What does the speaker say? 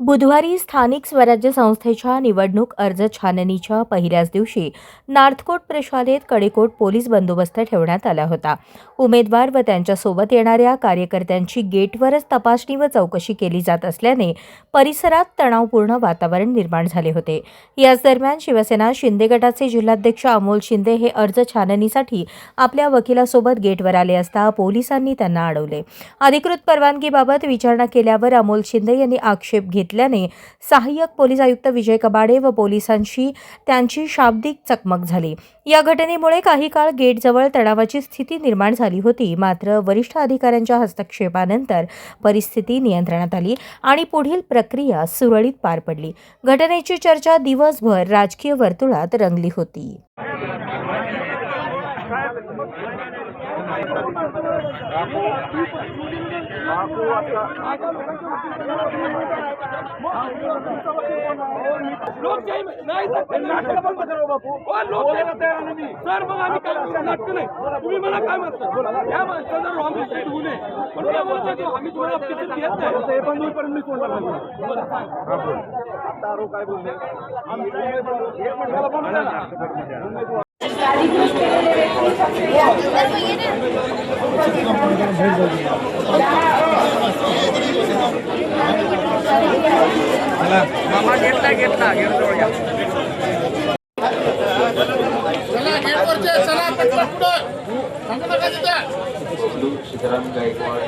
बुधवारी स्थानिक स्वराज्य संस्थेच्या निवडणूक अर्ज छाननीच्या पहिल्याच दिवशी नार्थकोट प्रशालेत कडेकोट पोलीस बंदोबस्त ठेवण्यात आला होता. उमेदवार व त्यांच्यासोबत येणाऱ्या कार्यकर्त्यांची गेटवरच तपासणी व चौकशी केली जात असल्याने परिसरात तणावपूर्ण वातावरण निर्माण झाले होते. याच दरम्यान शिवसेना शिंदे गटाचे जिल्हाध्यक्ष अमोल शिंदे हे अर्ज छाननीसाठी आपल्या वकिलासोबत गेटवर आले असता पोलिसांनी त्यांना अडवले. अधिकृत परवानगीबाबत विचारणा केल्यावर अमोल शिंदे यांनी आक्षेप घेतला घेतल्याने सहाय्यक पोलीस आयुक्त विजय कबाडे व पोलिसांशी त्यांची शाब्दिक चकमक झाली. या घटनेमुळे काही काळ गेटजवळ तणावाची स्थिती निर्माण झाली होती. मात्र वरिष्ठ अधिकाऱ्यांच्या हस्तक्षेपानंतर परिस्थिती नियंत्रणात आली आणि पुढील प्रक्रिया सुरळीत पार पडली. घटनेची चर्चा दिवसभर राजकीय वर्तुळात रंगली होती. लोकशाही नाही सर मग आम्ही काय करू? नाही तुम्ही मला काय म्हणता या माणसाचं रॉंग स्टेट होऊ नये पण काय बोलता की आम्ही तुम्हाला अपेक्षित घेत नाही ते पण होईपर्यंत मी सोडणार नाही बरं, आता आरो काय बोलले आम्ही एक मिनिटाला बोलू द्या ಸಿದ್ದರಾಮ ಗಾಯಕ್ವಾಡ್